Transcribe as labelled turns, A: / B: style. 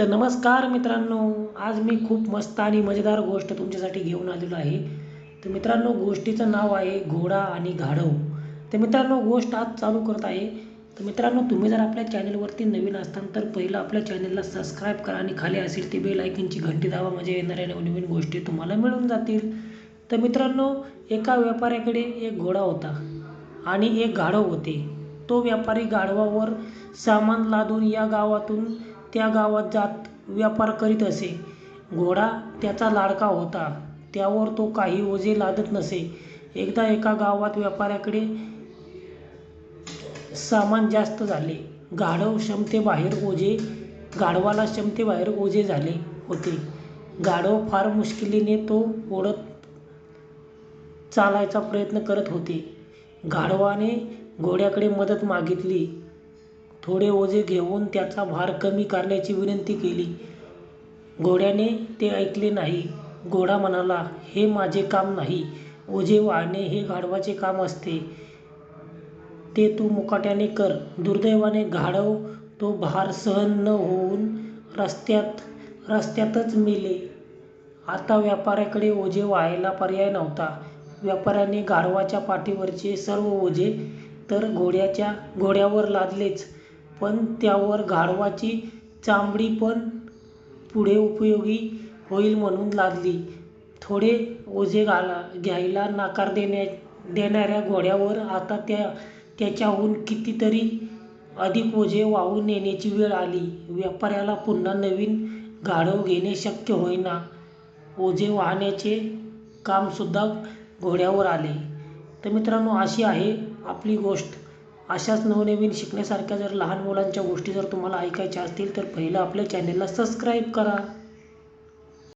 A: तर नमस्कार मित्रांनो आज मी खूप मस्त आणि मजेदार गोष्ट तुमच्यासाठी घेऊन आलेलो आहे. तर मित्रांनो गोष्टीचं नाव आहे घोडा आणि गाढव तर मित्रांनो गोष्ट आज चालू करत आहे. तर मित्रांनो तुम्ही जर आपल्या चॅनलवरती नवीन असताल तर पहिलं आपल्या चॅनलला सबस्क्राईब करा आणि खाली असेल ती बेल आयकनची घंटी दावा म्हणजे येणाऱ्या नवनवीन गोष्टी तुम्हाला मिळून जातील. तर मित्रांनो एका व्यापाऱ्याकडे एक घोडा होता आणि एक गाढव होते. तो व्यापारी गाढवावर सामान लादून या गावातून त्या गावात जात व्यापार करीत असे. घोडा त्याचा लाडका होता. त्यावर तो काही ओझे लादत नसे. एकदा एका गावात व्यापाऱ्याकडे सामान जास्त झाले. गाढव क्षमतेबाहेर ओझे गाढवाला क्षमतेबाहेर ओझे झाले होते. गाढव फार मुश्किलीने तो ओढत चालायचा प्रयत्न करत होते. गाढवाने घोड्याकडे मदत मागितली. थोडे ओझे घेऊन त्याचा भार कमी करण्याची विनंती केली. घोड्याने ते ऐकले नाही. घोडा म्हणाला हे माझे काम नाही. ओझे वाहणे हे गाढवाचे काम असते. ते तू मुकाट्याने कर. दुर्दैवाने गाढव तो भार सहन न होऊन रस्त्यात रस्त्यातच मेले. आता व्यापाऱ्याकडे ओझे व्हायला पर्याय नव्हता. व्यापाऱ्याने गाढवाच्या पाठीवरचे सर्व ओझे तर घोड्याच्या घोड्यावर लादलेच. पण त्यावर गाढवाची चामडी पण पुढे उपयोगी होईल म्हणून लादली थोडे ओझे घाला घ्यायला नकार देण्या देणाऱ्या घोड्यावर आता त्या त्याच्याहून कितीतरी अधिक ओझे वाहून नेण्याची वेळ आली. व्यापाऱ्याला पुन्हा नवीन गाढव घेणे शक्य होईना. ओझे वाहण्याचे कामसुद्धा घोड्यावर आले. तर मित्रांनो अशी आहे आपली गोष्ट. अशाच नवनवीन शिकण्यासारख्या जर लहान मुलांच्या गोष्टी जर तुम्हाला ऐकायच्या असतील तर पहिलं आपल्या चॅनेलला सबस्क्राईब करा.